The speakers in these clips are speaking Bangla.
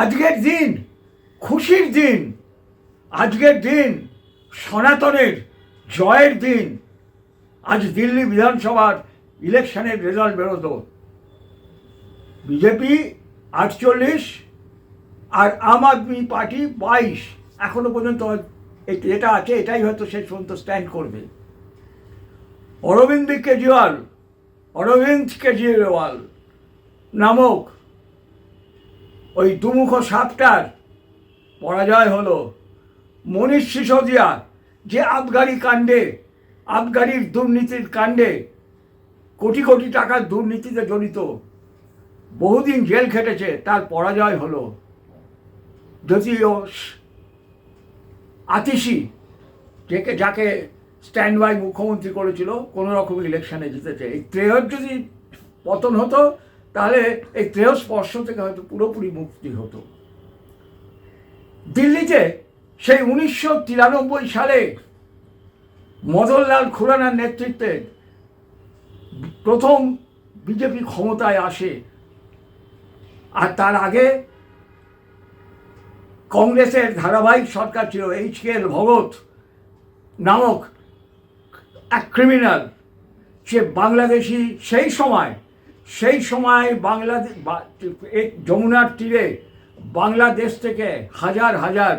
আজকের দিন খুশির দিন, আজকের দিন সনাতনের জয়ের দিন। আজ দিল্লি বিধানসভার ইলেকশনের রেজাল্ট বেরোতো। বিজেপি আটচল্লিশ আর আম আদমি পার্টি বাইশ। এখনও পর্যন্ত এই যেটা আছে, এটাই হয়তো শেষ পর্যন্ত স্ট্যান্ড করবে। অরবিন্দ কেজরিওয়াল অরবিন্দ কেজরিওয়াল নামক ওই দুমুখ সাপটার পরাজয় হলো। মনীষ সিসোদিয়া, যে আবগারি কাণ্ডে, আবগারির দুর্নীতির কাণ্ডে কোটি কোটি টাকার দুর্নীতিতে জড়িত, বহুদিন জেল খেটেছে, তার পরাজয় হলো। যদিও আতিশি, যাকে যাকে স্ট্যান্ড বাই মুখ্যমন্ত্রী করেছিল কোনো রকম ইলেকশনে জিতেছে। এই ত্রেয়র যদি পতন হতো তাহলে এই ত্রেয় স্পর্শ থেকে হয়তো পুরোপুরি মুক্তি হতো। দিল্লিতে সেই উনিশশো তিরানব্বই সালে মদনলাল খুরানার নেতৃত্বে প্রথম বিজেপি ক্ষমতায় আসে আর তার আগে কংগ্রেসের ধারাবাহিক সরকার ছিল এইচ কে এল ভগত নামক এক ক্রিমিনাল সে বাংলাদেশি সেই সময় সেই সময় বাংলাদেশ যমুনার তীরে বাংলাদেশ থেকে হাজার হাজার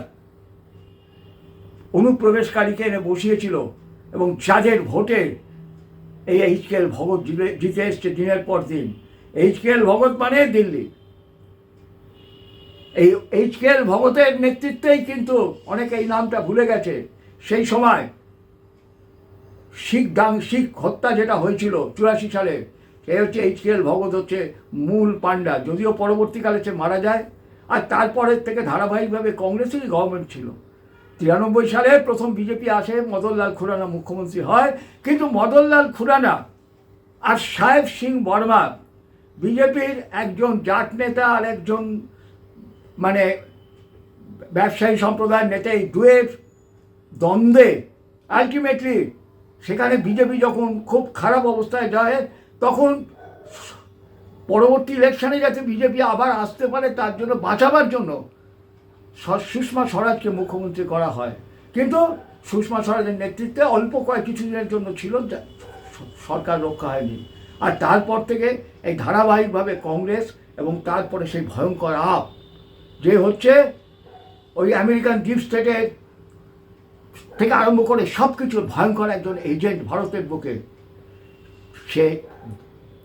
অনুপ্রবেশকারীকে এনে বসিয়েছিল এবং যাদের ভোটে এই এইচ কে এল ভগত জিতে এসছে দিনের পর দিন। এইচ কে এল ভগত মানে দিল্লি। এই এইচ কে এল ভগতের নেতৃত্বেই কিন্তু অনেকে এই নামটা ভুলে গেছে। সেই সময় শিখ দাং, শিখ হত্যা যেটা হয়েছিল চুরাশি সালে সে হচ্ছে এইচ কে এল ভগত হচ্ছে মূল পাণ্ডা, যদিও পরবর্তীকালে সে মারা যায়। আর তারপরের থেকে ধারাবাহিকভাবে কংগ্রেসেরই গভর্নমেন্ট ছিল। তিরানব্বই সালে প্রথম বিজেপি আসে, মদনলাল খুরানা মুখ্যমন্ত্রী হয়। কিন্তু মদনলাল খুরানা আর সাহেব সিং বর্মা বিজেপির একজন জাট নেতা আর একজন মানে ব্যবসায়ী সম্প্রদায়ের নেতা এই দুয়ের দ্বন্দ্বে আলটিমেটলি সেখানে বিজেপি যখন খুব খারাপ অবস্থায় যায় তখন পরবর্তী ইলেকশনে যাতে বিজেপি আবার আসতে পারে তার জন্য বাঁচাবার জন্য সুষমা স্বরাজকে মুখ্যমন্ত্রী করা হয়। কিন্তু সুষমা স্বরাজের নেতৃত্বে অল্প কয়েক কিছুদিনের জন্য ছিল সরকার রক্ষা হয়নি। আর তারপর থেকে এই ধারাবাহিকভাবে কংগ্রেস এবং তারপরে সেই ভয়ঙ্কর আপ, যে হচ্ছে ওই আমেরিকান ডিপ স্টেটের থেকে আরম্ভ করে সব কিছুর ভয়ঙ্কর একজন এজেন্ট ভারতের বুকে, সে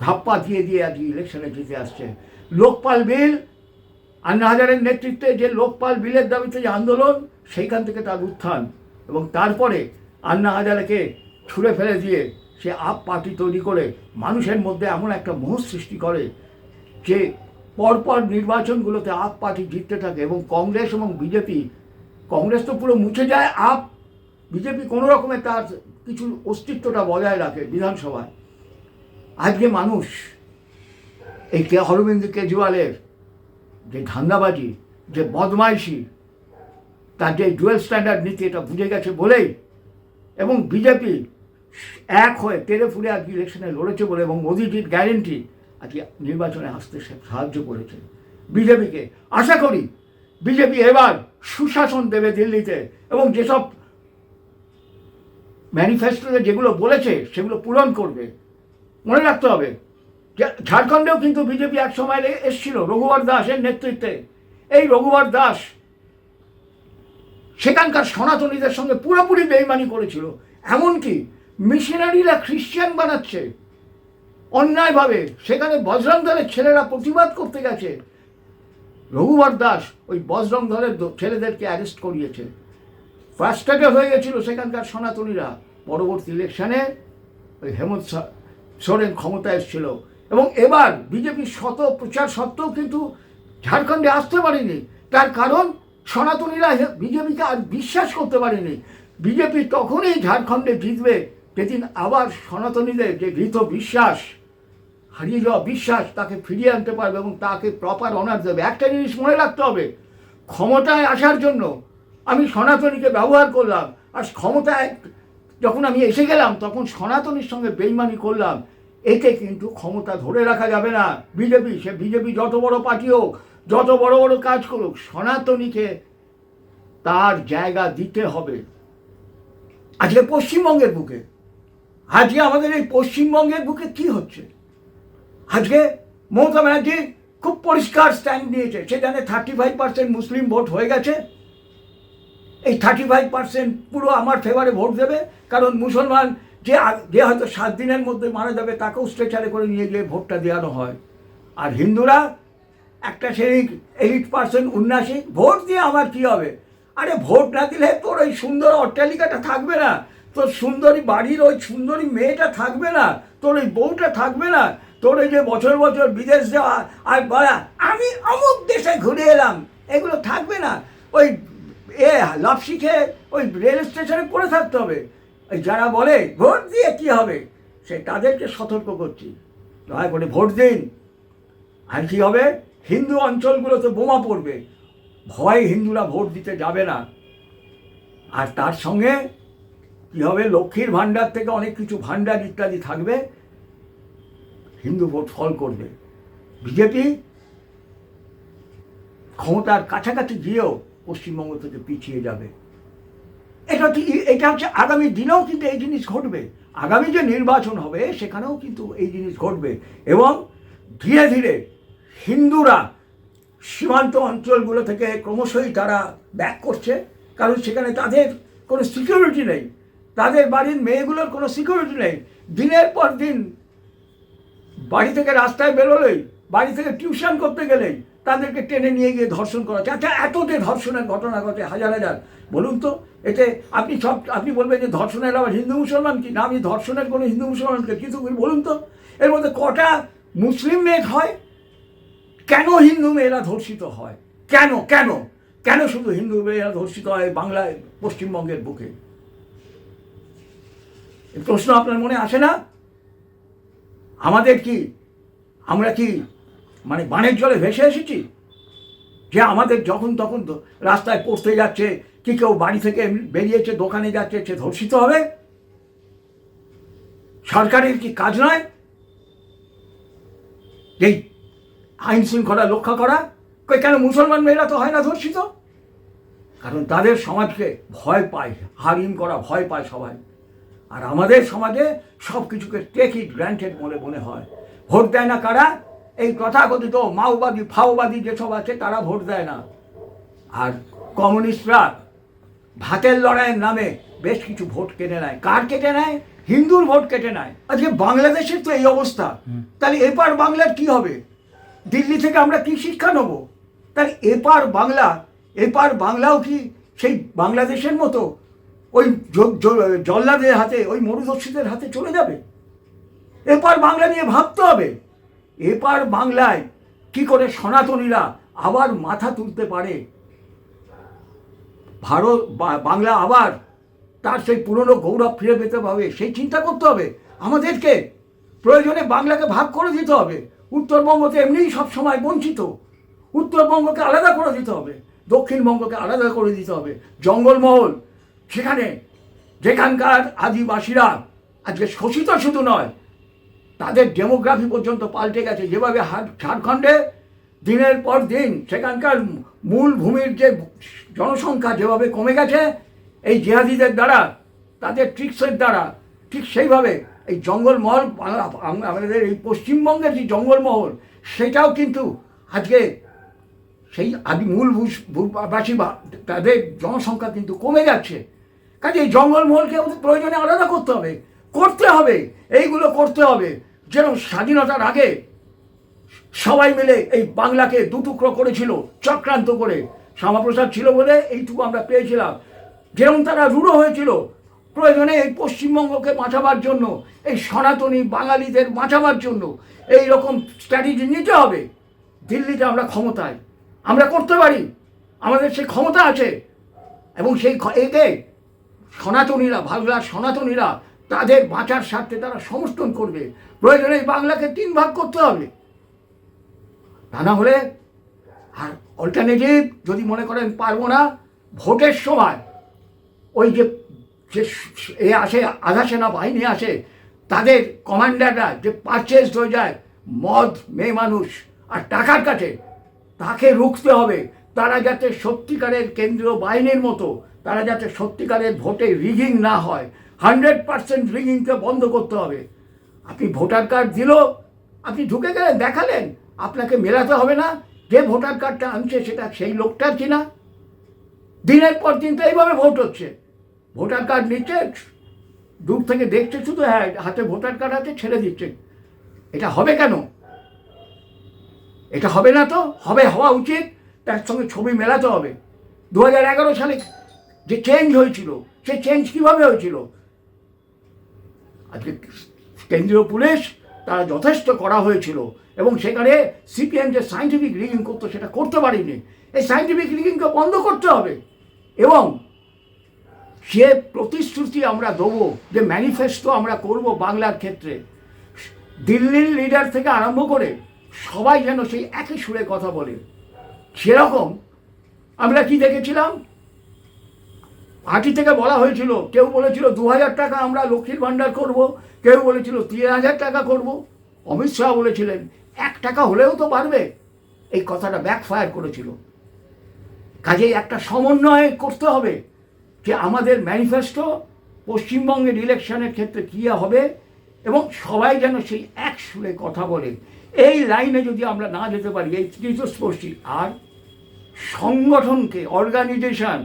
ধাপ্পা দিয়ে দিয়ে আজকে ইলেকশনে জিতে আসছে। লোকপাল বিল, আন্না হাজারের নেতৃত্বে যে লোকপাল বিলের দাবিতে যে আন্দোলন, সেইখান থেকে তার উত্থান এবং তারপরে আন্না হাজারেকে ছুঁড়ে ফেলে দিয়ে সে আপ পার্টি তৈরি করে মানুষের মধ্যে এমন একটা মোহ সৃষ্টি করে যে পরপর নির্বাচনগুলোতে আপ পার্টি জিততে থাকে এবং কংগ্রেস এবং বিজেপি, কংগ্রেস তো পুরো মুছে যায়, আপ, বিজেপি কোনো রকমে তার কিছু অস্তিত্বটা বজায় রাখে বিধানসভায়। আজকে মানুষ এই কে অরবিন্দ কেজরিওয়ালের যে ধান্দাবাজি, যে বদমাইশি, তার যে ডুয়েল স্ট্যান্ডার্ড নীতি এটা বুঝে গেছে বলেই এবং বিজেপি এক হয়ে তেরে ফুলে আজকে ইলেকশনে লড়েছে বলে এবং মোদিজির গ্যারেন্টি আজকে নির্বাচনে আসতে সাহায্য করেছে। বিজেপিকে আশা করি বিজেপি এবার সুশাসন দেবে দিল্লিতে এবং যেসব ম্যানিফেস্টোতে যেগুলো বলেছে সেগুলো পূরণ করবে। মনে রাখতে হবে। ঝাড়খণ্ডেও কিন্তু বিজেপি এক সময় এসছিল রঘুবর দাসের নেতৃত্বে। এই রঘুবর দাস সেখানকার সনাতনীদের সঙ্গে পুরোপুরি বেইমানি করেছিল। এমনকি মিশনারিরা খ্রিশ্চান বানাচ্ছে। অন্যায়ভাবে সেখানে বজরং দলের ছেলেরা প্রতিবাদ করতে গেছে। রঘুবর দাস ওই বজরং দলের ছেলেদেরকে অ্যারেস্ট করিয়েছে। ফ্রাস্ট্রেটেড হয়ে গেছিল সেখানকার সনাতনীরা। পরবর্তী ইলেকশনে ওই হেমন্ত সোরেন ক্ষমতা এসেছিল। এবং এবার বিজেপির শত, প্রচার সত্ত্বেও কিন্তু ঝাড়খণ্ডে আসতে পারেনি। তার কারণ, সনাতনীরা বিজেপিকে আর বিশ্বাস করতে পারেনি। বিজেপি তখনই ঝাড়খণ্ডে জিতবে। যেদিন আবার সনাতনীদের যে ভীত বিশ্বাস, হারিয়ে যাওয়া বিশ্বাস, তাকে ফিরিয়ে আনতে পারবে এবং তাকে প্রপার অনার দেবে। একটা জিনিস মনে রাখতে হবে, ক্ষমতায় আসার জন্য আমি সনাতনীকে ব্যবহার করলাম। আর ক্ষমতায় যখন আমি এসে গেলাম, তখন সনাতনীর সঙ্গে বেইমানি করলাম। এতে কিন্তু ক্ষমতা ধরে রাখা যাবে না। বিজেপি, সে বিজেপি যত বড় পার্টি হোক, যত বড় বড় কাজ করুক, সনাতনীকে তার জায়গা দিতে হবে। আজকে পশ্চিমবঙ্গের বুকে, আজকে আমাদের এই পশ্চিমবঙ্গের বুকে কি হচ্ছে? আজকে মমতা ব্যানার্জি খুব পরিষ্কার স্ট্যান্ড নিয়েছে। সেখানে থার্টি ফাইভ পার্সেন্ট মুসলিম ভোট হয়ে গেছে। এই থার্টি ফাইভ পার্সেন্ট পুরো আমার ফেভারে ভোট দেবে, কারণ মুসলমান যে যে হয়তো সাত দিনের মধ্যে মারা যাবে, তাকেও স্ট্রেচারে করে নিয়ে গিয়ে ভোটটা দেওয়ানো হয়। আর হিন্দুরা একটা সেই এইট পার্সেন্ট উন্নাসী ভোট দিয়ে আমার কি হবে? আরে ভোট না দিলে তোর ওই সুন্দর অট্টালিকাটা থাকবে না। তোর সুন্দরী বাড়ির ওই সুন্দরী মেয়েটা থাকবে না। তোর ওই বউটা থাকবে না। তোর ওই যে বছর বছর বিদেশ যাওয়া, আর বলা, আমি অমুক দেশে ঘুরে এলাম। এগুলো থাকবে না। ওই এ লাভ শিখে ওই রেল স্টেশনে পড়ে থাকতে হবে। যারা বলে, ভোট দিয়ে কি হবে? সে তাদেরকে সতর্ক করছি। দয়া করে ভোট দিন। আর কি হবে? হিন্দু অঞ্চলগুলোতে বোমা পড়বে। ভয় হিন্দুরা ভোট দিতে যাবে না। আর তার সঙ্গে কি হবে? লক্ষ্মীর ভাণ্ডার থেকে অনেক কিছু ভাণ্ডার ইত্যাদি থাকবে। হিন্দু ভোট ফল করবে। বিজেপি ক্ষমতার কাছাকাছি গিয়েও পশ্চিমবঙ্গ থেকে পিছিয়ে যাবে। এটা এটা হচ্ছে আগামী দিনেও কিন্তু এই জিনিস ঘটবে। আগামী যে নির্বাচন হবে, সেখানেও কিন্তু এই জিনিস ঘটবে। এবং ধীরে ধীরে হিন্দুরা সীমান্ত অঞ্চলগুলো থেকে ক্রমশই তারা ব্যাক করছে। কারণ সেখানে তাদের কোনো সিকিউরিটি নেই। তাদের বাড়ির মেয়েগুলোর কোনো সিকিউরিটি নেই। দিনের পর দিন বাড়ি থেকে রাস্তায় বেরোলেই, বাড়ি থেকে টিউশন করতে গেলেই তাদেরকে টেনে নিয়ে গিয়ে ধর্ষণ করা হচ্ছে। আচ্ছা এত যে ধর্ষণের ঘটনা ঘটে, হাজার হাজার। বলুন তো, এতে আপনি সব, আপনি বলবেন যে ধর্ষণের আবার হিন্দু মুসলমান কি? না, আমি ধর্ষণের কোনো হিন্দু মুসলমানকে কিন্তু বলুন তো, এর মধ্যে কটা মুসলিম মেয়ে হয়? কেন হিন্দু মেয়েরা ধর্ষিত হয়? কেন কেন? কেন শুধু হিন্দু মেয়েরা ধর্ষিত হয় বাংলায়, পশ্চিমবঙ্গের বুকে? প্রশ্ন আপনার মনে আসে না? আমাদের কি, আমরা কি মানে বানের জলে ভেসে এসেছি? যে আমাদের যখন তখন রাস্তায় পড়তে যাচ্ছে, কি কেউ বাড়ি থেকে বেরিয়েছে, দোকানে যাচ্ছে, সে ধর্ষিত হবে? সরকারের কি কাজ নয়? এই আইন শৃঙ্খলা রক্ষা করা? কেন মুসলমান মেয়েরা তো হয় না ধর্ষিত? কারণ তাদের সমাজকে ভয় পায়, হারিম করা ভয় পায় সবাই। আর আমাদের সমাজে সব কিছুকে টেক ইট গ্র্যান্টেড বলে মনে হয়। ভোট দেয় না কারা? এই তথাকথিত মাওবাদী ফাওবাদী যেসব আছে তারা ভোট দেয় না। আর কমিউনিস্টরা ভাতের লড়াইয়ের নামে বেশ কিছু ভোট কেটে নেয়। কার কেটে নেয়? হিন্দুর ভোট কেটে নেয়। আজকে বাংলাদেশের তো এই অবস্থা। তাহলে এপার বাংলার কি হবে? দিল্লি থেকে আমরা কি শিক্ষা নেব? তাহলে এপার বাংলা এপার বাংলাও কি সেই বাংলাদেশের মতো ওই জল্লাদের হাতে ওই মরুদস্যুদের হাতে চলে যাবে? এপার বাংলা নিয়ে ভাবতে হবে। এপার বাংলায় কি করে সনাতনীরা আবার মাথা তুলতে পারে? ভারত বাংলা আবার তার সেই পুরনো গৌরব ফিরে পেতে হবে সেই চিন্তা করতে হবে। আমাদেরকে প্রয়োজনে বাংলাকে ভাগ করে দিতে হবে। উত্তরবঙ্গ তো এমনিই সবসময় বঞ্চিত। উত্তরবঙ্গকে আলাদা করে দিতে হবে। দক্ষিণবঙ্গকে আলাদা করে দিতে হবে। জঙ্গলমহল, সেখানে যেখানকার আদিবাসীরা আজকে শোষিত শুধু নয় তাদের ডেমোগ্রাফি পর্যন্ত পাল্টে গেছে। যেভাবে ঝাড়খণ্ডে দিনের পর দিন সেখানকার মূল ভূমির যে জনসংখ্যা যেভাবে কমে গেছে, এই জেহাদিদের দ্বারা, তাদের ট্রিক্সের দ্বারা, ঠিক সেইভাবে এই জঙ্গলমহল আমাদের এই পশ্চিমবঙ্গের যে জঙ্গলমহল, সেটাও কিন্তু আজকে সেই আদি মূল ভূবাসী বা তাদের জনসংখ্যা কিন্তু কমে যাচ্ছে। কাজে এই জঙ্গলমহলকে প্রয়োজনে আলাদা করতে হবে। করতে হবে। এইগুলো করতে হবে। যেন স্বাধীনতার আগে সবাই মিলে এই বাংলাকে দুটুকরো করেছিল, চক্রান্ত করে। শ্যামাপ্রসাদ ছিল বলে এইটুকু আমরা পেয়েছিলাম। যেরকম তারা রূঢ় হয়েছিল প্রয়োজনে এই পশ্চিমবঙ্গকে বাঁচাবার জন্য, এই সনাতনী বাঙালিদের বাঁচাবার জন্য, এই রকম স্ট্র্যাটেজি নিতে হবে। দিল্লিতে আমরা ক্ষমতায়। আমরা করতে পারি। আমাদের সেই ক্ষমতা আছে। এবং সেই একে সনাতনীরা, বাংলার সনাতনীরা তাদের বাঁচার স্বার্থে তারা সমর্থন করবে। প্রয়োজনে এই বাংলাকে তিন ভাগ করতে হবে। তা না হলে আর অল্টারনেটিভ যদি মনে করেন পারব না, ভোটের সময় ওই যে এ আসে, আধা সেনা বাহিনী আসে, তাদের কমান্ডাররা যে পারচেস হয়ে যায়, মদ, মেয়ে মানুষ আর টাকার কাছে, তাকে রুখতে হবে। তারা যাতে সত্যিকারের কেন্দ্রীয় বাহিনীর মতো, তারা যাতে সত্যিকারের ভোটে রিগিং না হয়। হান্ড্রেড পার্সেন্ট রিগিংকে বন্ধ করতে হবে। আপনি ভোটার কার্ড দিল, আপনি ঢুকে গেলেন, দেখালেন, আপনাকে মেলাতে হবে না। যে ভোটার কার্ডটা আনছে সেটা সেই লোকটার কিনা? দিনের পর দিন তো এইভাবে ভোট হচ্ছে। ভোটার কার্ড নিচ্ছে, দূর থেকে দেখছে শুধু হ্যাঁ হাতে ভোটার কার্ড আছে, ছেড়ে দিচ্ছে। এটা হবে কেন? এটা হবে না তো? হবে হওয়া উচিত, তার সঙ্গে ছবি মেলাতে হবে। দু হাজার এগারো সালে যে চেঞ্জ হয়েছিল, সে চেঞ্জ কীভাবে হয়েছিল? আজকে কেন্দ্রীয় পুলিশ তারা যথেষ্ট করা হয়েছিল এবং সেখানে সিপিএম যে সাইন্টিফিক রিগিং করতো সেটা করতে পারিনি। এই সাইন্টিফিক রিগিংকে বন্ধ করতে হবে এবং সে প্রতিশ্রুতি আমরা দেবো যে ম্যানিফেস্টো আমরা করব বাংলার ক্ষেত্রে। দিল্লির লিডার থেকে আরম্ভ করে সবাই যেন সেই একই সুরে কথা বলে। সেরকম আমরা কি দেখেছিলাম? পার্টি থেকে বলা হয়েছিল, কেউ বলেছিল দু হাজার টাকা আমরা লক্ষ্মীর ভাণ্ডার করব, কেউ বলেছিল তিন হাজার টাকা করব। অমিত শাহ বলেছিলেন, এক টাকা হলেও তো পারবে এই কথাটা ব্যাকফায়ার করেছিল। কাজেই একটা সমন্বয় করতে হবে যে আমাদের ম্যানিফেস্টো পশ্চিমবঙ্গের ইলেকশনের ক্ষেত্রে কী হবে এবং সবাই যেন সেই এক সুরে কথা বলে। এই লাইনে যদি আমরা না যেতে পারি, এই তৃতীয় স্পর্শী আর সংগঠনকে অর্গানাইজেশন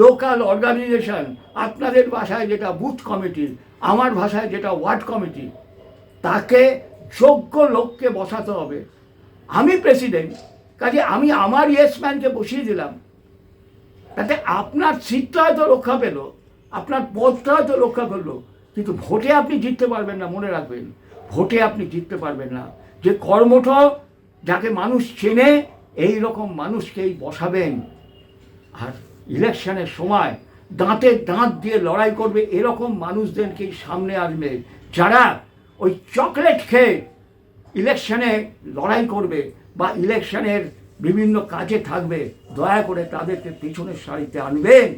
লোকাল অর্গানাইজেশন আপনাদের ভাষায় যেটা বুথ কমিটি আমার ভাষায় যেটা ওয়ার্ড কমিটি তাকে যোগ্য লোককে বসাতে হবে। আমি প্রেসিডেন্ট কাজে আমি আমার ইয়েসম্যানকে বসিয়ে দিলাম। তাতে আপনার সিটটা হয়তো রক্ষা পেল, আপনার পদটা হয়তো রক্ষা করল, কিন্তু ভোটে আপনি জিততে পারবেন না, মনে রাখবেন। ভোটে আপনি জিততে পারবেন না। যে কর্মঠ, যাকে মানুষ চেনে এই রকম মানুষকেই বসাবেন। আর ইলেকশনের সময় দাঁতে দাঁত দিয়ে লড়াই করবে এরকম মানুষদেরকেই সামনে আসবে। যারা ওই চকলেট খেয়ে ইলেকশনে লড়াই করবে বা ইলেকশনের বিভিন্ন কাজে থাকবে, দয়া করে তাদেরকে পিছনের সারিতে আনবেন।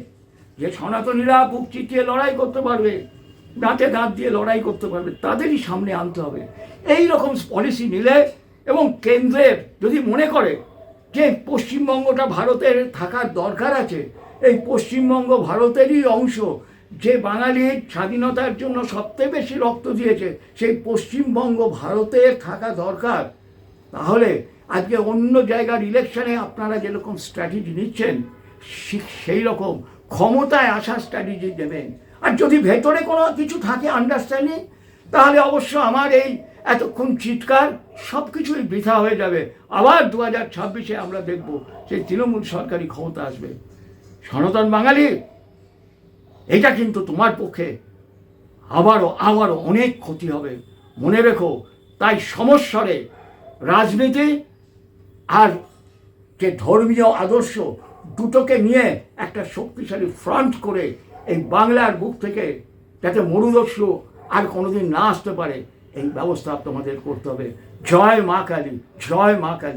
যে সনাতনীরা বুক চিটিয়ে লড়াই করতে পারবে, দাঁতে দাঁত দিয়ে লড়াই করতে পারবে, তাদেরই সামনে আনতে হবে। এই রকম পলিসি নিলে এবং কেন্দ্রের যদি মনে করে যে পশ্চিমবঙ্গটা ভারতের থাকার দরকার আছে, এই পশ্চিমবঙ্গ ভারতেরই অংশ, যে বাঙালির স্বাধীনতার জন্য সবচেয়ে বেশি রক্ত দিয়েছে, সেই পশ্চিমবঙ্গ ভারতের থাকা দরকার। তাহলে আজকে অন্য জায়গার ইলেকশনে আপনারা যেরকম স্ট্র্যাটেজি নিচ্ছেন সেই রকম ক্ষমতায় আসার স্ট্র্যাটেজি দেবেন। আর যদি ভেতরে কোনো কিছু থাকে আন্ডারস্ট্যান্ডিং তাহলে অবশ্য আমার এই এতক্ষণ চিৎকার সব কিছুই বৃথা হয়ে যাবে। আবার দু হাজার ছাব্বিশে আমরা দেখব সেই তৃণমূল সরকারি ক্ষমতা আসবে। সনাতন বাঙালি, এটা কিন্তু তোমার পক্ষে আবারও আবারও অনেক ক্ষতি হবে। মনে রেখো, তাই সমস্বরে রাজনীতি আর যে ধর্মীয় আদর্শ দুটোকে নিয়ে একটা শক্তিশালী ফ্রন্ট করে এই বাংলার বুক থেকে যাতে মরুদস্যু আর কোনোদিন না আসতে পারে এই ব্যবস্থা তোমাদের করতে হবে। জয় মা কালী জয় মা কালী।